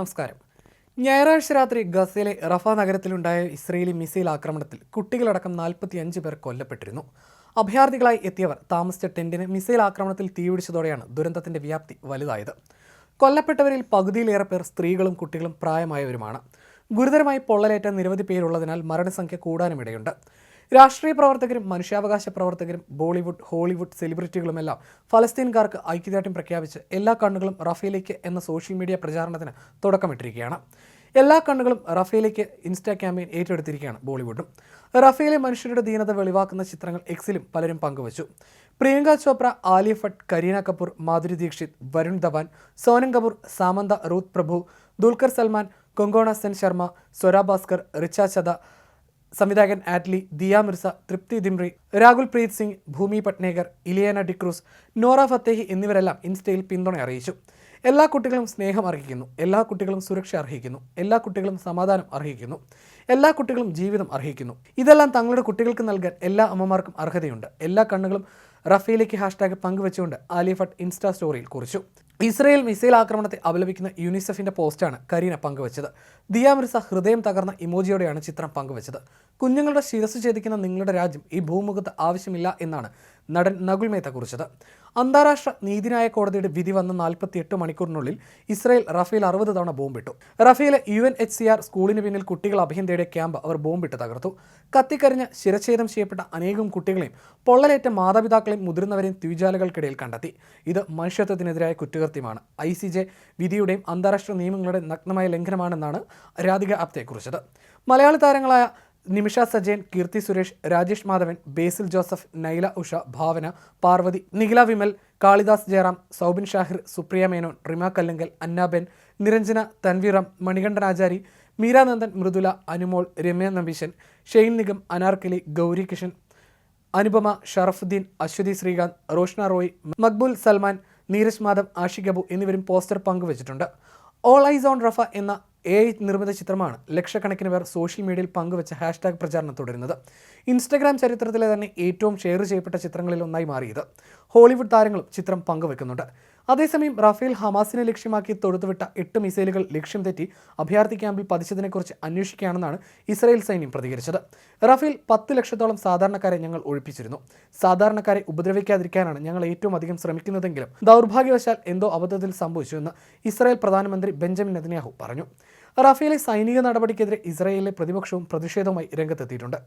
നമസ്കാരം. ഞായറാഴ്ച രാത്രി ഗസയിലെ റഫ നഗരത്തിലുണ്ടായ ഇസ്രയേലി മിസൈൽ ആക്രമണത്തിൽ കുട്ടികളടക്കം നാൽപ്പത്തിയഞ്ച് പേർ കൊല്ലപ്പെട്ടിരുന്നു. അഭയാർത്ഥികളായി എത്തിയവർ താമസിച്ച ടെന്റിന് മിസൈൽ ആക്രമണത്തിൽ തീപിടിച്ചതോടെയാണ് ദുരന്തത്തിന്റെ വ്യാപ്തി വലുതായത്. കൊല്ലപ്പെട്ടവരിൽ പകുതിയിലേറെ പേർ സ്ത്രീകളും കുട്ടികളും പ്രായമായവരുമാണ്. ഗുരുതരമായി പൊള്ളലേറ്റ നിരവധി പേരുള്ളതിനാൽ മരണസംഖ്യ കൂടാനുമിടയുണ്ട്. രാഷ്ട്രീയ പ്രവർത്തകരും മനുഷ്യാവകാശ പ്രവർത്തകരും ബോളിവുഡ് ഹോളിവുഡ് സെലിബ്രിറ്റികളുമെല്ലാം ഫലസ്തീൻകാർക്ക് ഐക്യദാർഢ്യം പ്രഖ്യാപിച്ച് എല്ലാ കണ്ണുകളും റഫേലേക്ക് എന്ന സോഷ്യൽ മീഡിയ പ്രചാരണത്തിന് തുടക്കമിട്ടിരിക്കുകയാണ്. എല്ലാ കണ്ണുകളും റഫേലേക്ക് ഇൻസ്റ്റാ ക്യാമ്പയിൻ ഏറ്റെടുത്തിരിക്കുകയാണ് ബോളിവുഡും. റഫേലെ മനുഷ്യരുടെ ദീനത വെളിവാക്കുന്ന ചിത്രങ്ങൾ എക്സിലും പലരും പങ്കുവച്ചു. പ്രിയങ്ക ചോപ്ര ആലിയ ഭട്ട് കരീന കപൂർ മാധുരി ദീക്ഷിത് വരുൺ ധവാൻ സോനം കപൂർ സാമന്ത റൂത്ത് പ്രഭു ദുൽഖർ സൽമാൻ കൊങ്കോണ സെൻ ശർമ്മ സ്വര ഭാസ്കർ റിച്ച ചദ സംവിധായകൻ ആറ്റ്ലി ദിയ മിർസ തൃപ്തി ദിംറി രാഹുൽ പ്രീത് സിംഗ് ഭൂമി പട്നേകർ ഇലിയാന ഡിക്രൂസ് നോറ ഫത്തേഹി എന്നിവരെല്ലാം ഇൻസ്റ്റയിൽ പിന്തുണ അറിയിച്ചു. എല്ലാ കുട്ടികളും സ്നേഹം അർഹിക്കുന്നു. എല്ലാ കുട്ടികളും സുരക്ഷ അർഹിക്കുന്നു. എല്ലാ കുട്ടികളും സമാധാനം അർഹിക്കുന്നു. എല്ലാ കുട്ടികളും ജീവിതം അർഹിക്കുന്നു. ഇതെല്ലാം തങ്ങളുടെ കുട്ടികൾക്ക് നൽകാൻ എല്ലാ അമ്മമാർക്കും അർഹതയുണ്ട്. എല്ലാ കണ്ണുകളും റഫേലേക്ക് ഹാഷ്ടാഗ് പങ്കുവെച്ചുകൊണ്ട് ആലിയ ഭട്ട് ഇൻസ്റ്റാ സ്റ്റോറിയിൽ കുറിച്ചു. ഇസ്രയേൽ മിസൈൽ ആക്രമണത്തെ അപലപിക്കുന്ന യുനിസെഫിന്റെ പോസ്റ്റാണ് കരീന പങ്കുവച്ചത്. ദിയാമിർസ ഹൃദയം തകർന്ന ഇമോജിയോടെയാണ് ചിത്രം പങ്കുവച്ചത്. കുഞ്ഞുങ്ങളുടെ ശിരസ് ഛേദിക്കുന്ന നിങ്ങളുടെ രാജ്യം ഈ ഭൂമുഖത്ത് ആവശ്യമില്ല എന്നാണ് നടൻ നകുൽ മേത്ത കുറിച്ചത്. അന്താരാഷ്ട്ര നീതിന്യായ കോടതിയുടെ വിധി വന്ന നാൽപ്പത്തി എട്ട് മണിക്കൂറിനുള്ളിൽ ഇസ്രായേൽ റഫേൽ അറുപത് തവണ ബോംബിട്ടു. Raffaele U N H C R സ്കൂളിന് പിന്നിൽ കുട്ടികൾ അഭയം തേടിയ ക്യാമ്പ് അവർ ബോംബിട്ട് തകർത്തു. കത്തിക്കരിഞ്ഞ് ശിരച്ഛേദം ചെയ്യപ്പെട്ട അനേകം കുട്ടികളെയും പൊള്ളലേറ്റ മാതാപിതാക്കളെയും മുതിർന്നവരെയും ദ്വിജാലകൾക്കിടയിൽ കണ്ടെത്തി. ഇത് മനുഷ്യത്വത്തിനെതിരായ കുറ്റകൃത്യമാണ്. ഐ സി ജെ വിധിയുടെയും അന്താരാഷ്ട്ര നിയമങ്ങളുടെ നഗ്നമായ ലംഘനമാണെന്നാണ് രാധിക ആപ്തെ കുറിച്ചത് മലയാളി താരങ്ങളായ Nimisha Sajayan Keerthy Suresh Rajesh Madhavan Basil Joseph Nyla Usha Bhavana Parvathy Nikhila Vimal Kalidas Jayaram Soubin Shahir Supriya Menon Rima Kallingal Anna Ben Niranjana Tanvi Ram Manikandan Achari Meera Nandan Mridula Anumol Ramya Nambeesan Shane Nigam Anarkali Gouri Kishan Anupama Sharafudheen Aswathy Sreekanth Roshna Roy Maqbool Salman Neeraj Madhav Aashiq Abu എന്നിവരും poster പങ്കുവച്ചിട്ടുണ്ട്. All eyes on Rafah എന്ന A നിർമ്മിത ചിത്രമാണ് ലക്ഷക്കണക്കിന് പേർ social മീഡിയയിൽ പങ്കുവച്ച hashtag പ്രചാരണം തുടരുന്നത്. ഇൻസ്റ്റഗ്രാം ചരിത്രത്തിലെ തന്നെ ഏറ്റവും ഷെയർ ചെയ്യപ്പെട്ട ചിത്രങ്ങളിൽ ഒന്നായി മാറിയത്. ഹോളിവുഡ് താരങ്ങളും ചിത്രം പങ്കുവെക്കുന്നുണ്ട്. അതേസമയം റഫേൽ ഹമാസിനെ ലക്ഷ്യമാക്കി തൊടുത്തുവിട്ട എട്ട് മിസൈലുകൾ ലക്ഷ്യം തെറ്റി അഭയാർത്ഥി ക്യാമ്പിൽ പതിച്ചതിനെക്കുറിച്ച് അന്വേഷിക്കുകയാണെന്നാണ് ഇസ്രായേൽ സൈന്യം പ്രതികരിച്ചത്. റഫേൽ പത്ത് ലക്ഷത്തോളം സാധാരണക്കാരെ ഞങ്ങൾ ഒഴിപ്പിച്ചിരുന്നു. സാധാരണക്കാരെ ഉപദ്രവിക്കാതിരിക്കാനാണ് ഞങ്ങൾ ഏറ്റവും അധികം ശ്രമിക്കുന്നതെങ്കിലും ദൗർഭാഗ്യവശാൽ എന്തോ അബദ്ധത്തിൽ സംഭവിച്ചുവെന്ന് ഇസ്രായേൽ പ്രധാനമന്ത്രി ബെഞ്ചമിൻ നെതന്യാഹു പറഞ്ഞു. റഫേലെ സൈനിക നടപടിക്കെതിരെ ഇസ്രായേലിലെ പ്രതിപക്ഷവും പ്രതിഷേധവുമായി രംഗത്തെത്തിയിട്ടുണ്ട്.